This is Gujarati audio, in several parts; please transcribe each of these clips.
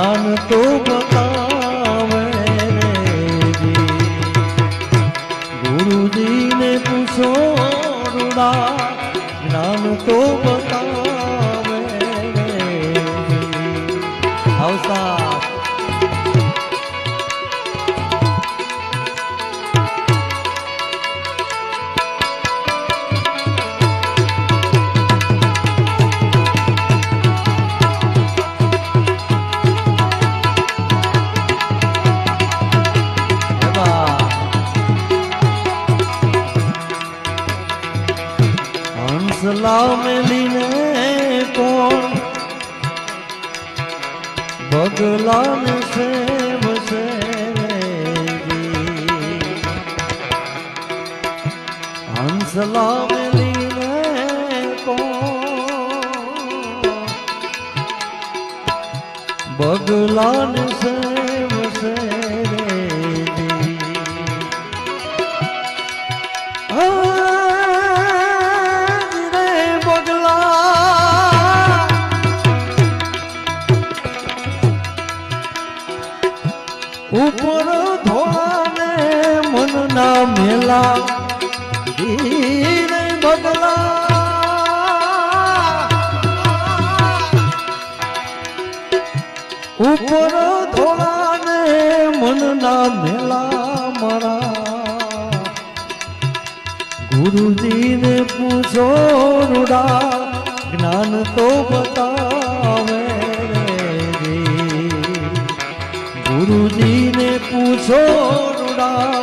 જ્ઞાન તો બતાવે હંસલા મેલીને કોણ બગલાને સેવ છે જી. હંસલા મેલીને કોણ બગલાને સેવ ઉપર ધોળાને મનના મેલા ધીરે બગલા. ઉપર ધોળાને મનના મેલા મારા. ગુરુજીને પૂછો રૂડા, જ્ઞાન તો બતાવે રે. ગુરુજીને પૂછો રૂડા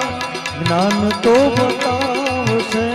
જ્ઞાન તો બતાવશે.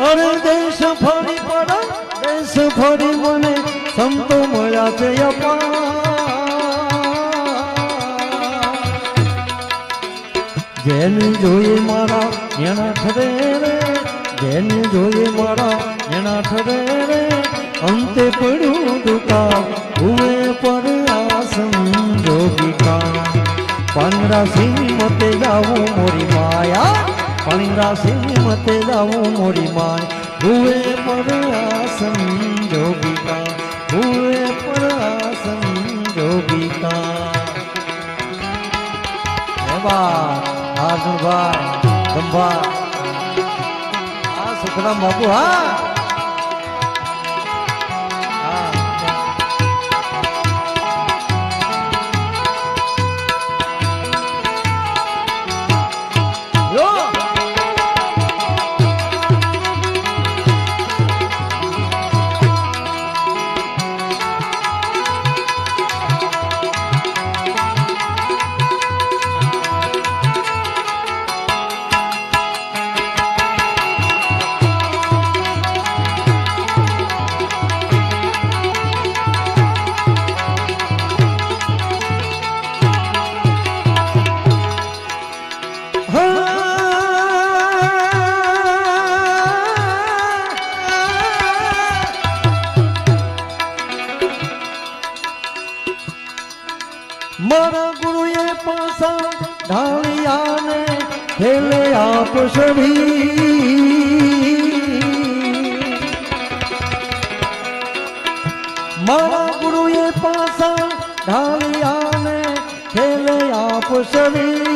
અરે દેશ ફરી પણ દેશ ફરી મને સંતો મળ્યા છે જેને જોઈએ મારા એના ઠરે રે જેને જોઈએ મારા એના ઠરે રે અંતે પડ્યું દુકા ઉમે જોગિકા પાંદરા સિંહ મતે જાવું મોરી માયા. પાંદરા સિંહ મતે જાવું મોરી માય. ભૂવે પર આસન જોગીતા ભૂવે પર જોગિકા એવા હાર્દુભાઈ ગંભા આ સુખરામ બાપુ, હા. સભી મારા ગુરુએ પાસા ઢાળિયાને ખેલે આપ સભી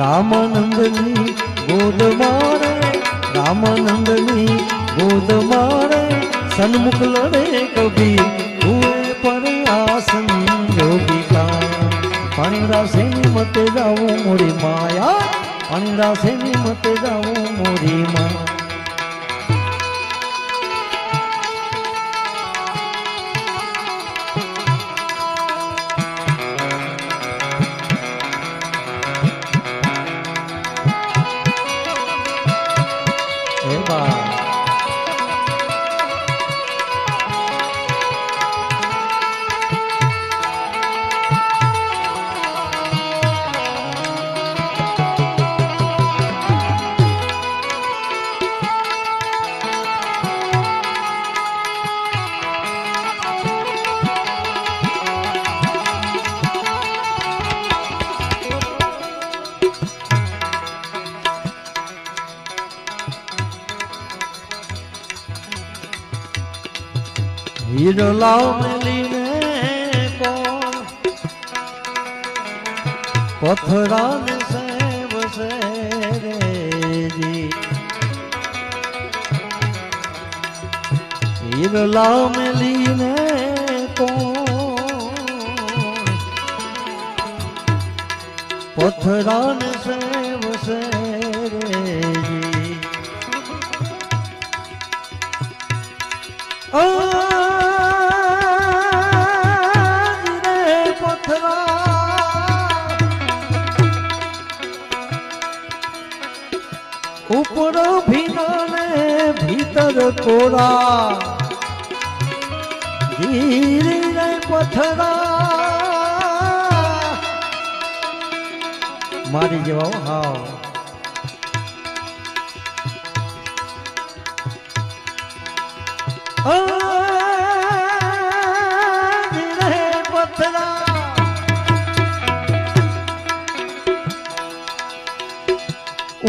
રામાનંદની ગોદ મારે, રામાનંદની ગોદ મારે, સન્મુખ લડે કભી હુએ પર આસન યોગિકા પાણીડા સેની મતે જાવું મોરી માયા. પાણીડા સેની મતે જાવું મોરી મા પથરાને સેવ સે રેજી હીરલાવ મેલીને કોણ પથરાને સેવ સે રેજી આજ કોરા ધીરી પથરા. મારી જેવા હાવ આજ પથરા.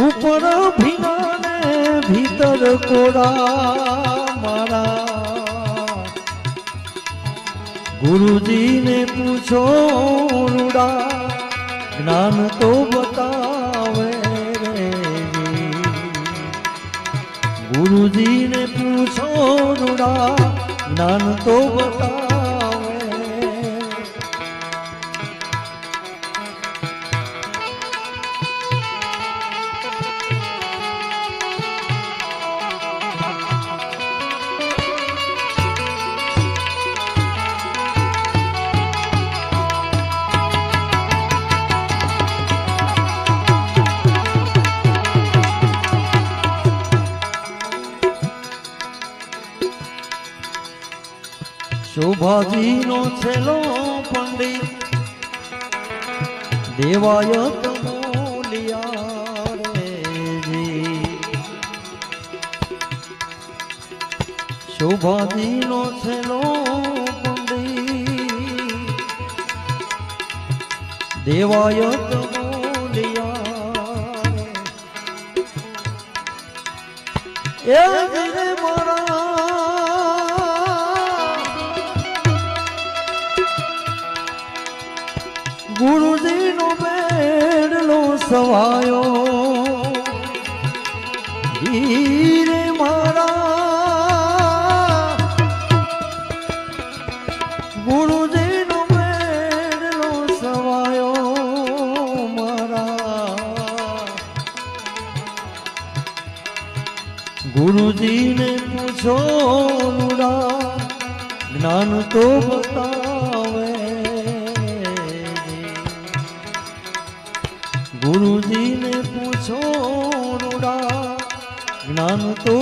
ઉપર ભીના ભીતર કોરા મારા ગુરુજીને પૂછો રૂડા જ્ઞાન તો બતાવે રે ગુરુજીને પૂછો રૂડા જ્ઞાન તો બતાવે શોભાજીનો છેલો પંડિત જી. શોભાજીનો છેલ્લો પંડિત દેવાયત મોલિયા સવાયો. ધીરે મારા ગુરુજીનો મેળો સવાયો મારા. ગુરુજીને પૂછો જ્ઞાન તો બતાવે. ગુરુજીને પૂછો રૂડા જ્ઞાન તો